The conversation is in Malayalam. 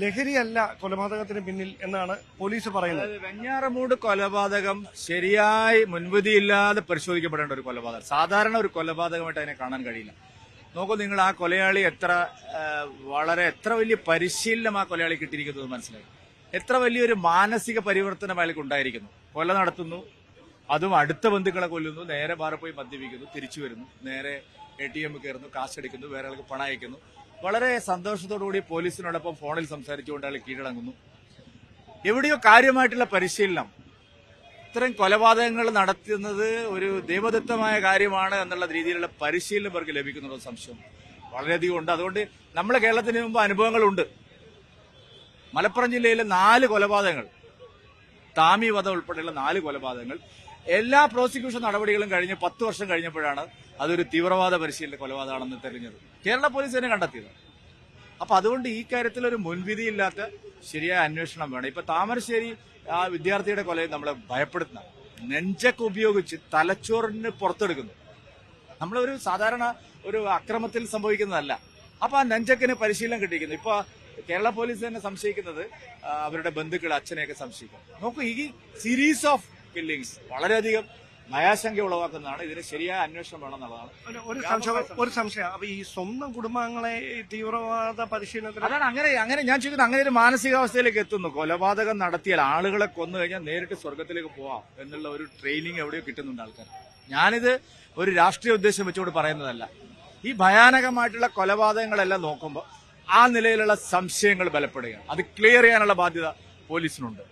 ലഹരിയല്ല കൊലപാതകത്തിന് പിന്നിൽ എന്നാണ് പോലീസ് പറയുന്നത്. വെഞ്ഞാറമൂട് കൊലപാതകം ശരിയായി മുൻവിധിയില്ലാതെ പരിശോധിക്കപ്പെടേണ്ട ഒരു കൊലപാതകം. സാധാരണ ഒരു കൊലപാതകമായിട്ട് അതിനെ കാണാൻ കഴിയില്ല. നോക്കൂ നിങ്ങൾ ആ കൊലയാളി എത്ര വളരെ എത്ര വലിയ പരിശീലനം ആ കൊലയാളി കിട്ടിയിരിക്കുന്നത് മനസ്സിലായി. എത്ര വലിയൊരു മാനസിക പരിവർത്തനം അയാൾക്ക് ഉണ്ടായിരിക്കുന്നു. കൊല നടത്തുന്നു അതും അടുത്ത ബന്ധുക്കളെ കൊല്ലുന്നു നേരെ ബാറെ പോയി മദ്യപിക്കുന്നു തിരിച്ചു വരുന്നു നേരെ എ ടി എം കയറുന്നു കാശ് അടിക്കുന്നു വേറെ ആൾക്ക് പണം അയക്കുന്നു. വളരെ സന്തോഷത്തോടുകൂടി പോലീസിനോടൊപ്പം ഫോണിൽ സംസാരിച്ചുകൊണ്ട് അയാൾ കീഴടങ്ങുന്നു. എവിടെയോ കാര്യമായിട്ടുള്ള പരിശീലനം. ഇത്തരം കൊലപാതകങ്ങൾ നടത്തുന്നത് ഒരു ദൈവദത്തമായ കാര്യമാണ് എന്നുള്ള രീതിയിലുള്ള പരിശീലനം ഇവർക്ക് ലഭിക്കുന്നുള്ള സംശയം. വളരെയധികം ഉണ്ട്. അതുകൊണ്ട് നമ്മളെ കേരളത്തിന് മുമ്പ് അനുഭവങ്ങളുണ്ട്. മലപ്പുറം ജില്ലയിലെ നാല് കൊലപാതകങ്ങൾ താമി വധം ഉൾപ്പെടെയുള്ള നാല് കൊലപാതകങ്ങൾ. എല്ലാ പ്രോസിക്യൂഷൻ നടപടികളും കഴിഞ്ഞ് പത്ത് വർഷം കഴിഞ്ഞപ്പോഴാണ് അതൊരു തീവ്രവാദ പരിശീലന കൊലപാതകമാണെന്ന് തെളിഞ്ഞത്. കേരള പോലീസ് തന്നെ കണ്ടെത്തിയത്. അപ്പൊ അതുകൊണ്ട് ഈ കാര്യത്തിൽ ഒരു മുൻവിധിയില്ലാത്ത ശരിയായ അന്വേഷണം വേണം. ഇപ്പൊ താമരശ്ശേരി ആ വിദ്യാർത്ഥിയുടെ കൊലയിൽ നമ്മളെ ഭയപ്പെടുത്തുന്ന നെഞ്ചൊക്കെ ഉപയോഗിച്ച് തലച്ചോറിന് പുറത്തെടുക്കുന്നു. നമ്മളൊരു സാധാരണ ഒരു അക്രമത്തിൽ സംഭവിക്കുന്നതല്ല. അപ്പൊ ആ നെഞ്ചക്കിന് പരിശീലനം കിട്ടിയിരിക്കുന്നു. ഇപ്പൊ കേരള പോലീസ് തന്നെ സംശയിക്കുന്നത് അവരുടെ ബന്ധുക്കൾ അച്ഛനെയൊക്കെ സംശയിക്കും നോക്കൂ ഈ സീരീസ് ഓഫ് കില്ലിങ്സ് വളരെയധികം നയാശങ്ക ഉളവാക്കുന്നതാണ്. ഇതിന് ശരിയായ അന്വേഷണം വേണം എന്നുള്ളതാണ്. ഒരു- ഒരു സംശയം ഒരു സംശയം. അപ്പൊ ഈ സ്വന്തം കുടുംബങ്ങളെ തീവ്രവാദ പരിശീലനത്തിൽ അതാണ് അങ്ങനെ അങ്ങനെ ഞാൻ ചോദിക്കുന്നത് അങ്ങനെ ഒരു മാനസികാവസ്ഥയിലേക്ക് എത്തുന്നു. കൊലപാതകം നടത്തിയാൽ ആളുകളെ കൊന്നു കഴിഞ്ഞാൽ നേരിട്ട് സ്വർഗത്തിലേക്ക് പോവാം എന്നുള്ള ഒരു ട്രെയിനിങ് എവിടെയോ കിട്ടുന്നുണ്ട് ആൾക്കാർ ഞാനിത് ഒരു രാഷ്ട്രീയ ഉദ്ദേശം വെച്ചുകൊണ്ട് പറയുന്നതല്ല. ഈ ഭയാനകമായിട്ടുള്ള കൊലപാതകങ്ങളെല്ലാം നോക്കുമ്പോൾ ആ നിലയിലുള്ള സംശയങ്ങൾ ബലപ്പെടുകയാണ്. അത് ക്ലിയർ ചെയ്യാനുള്ള ബാധ്യത പോലീസിനുണ്ട്.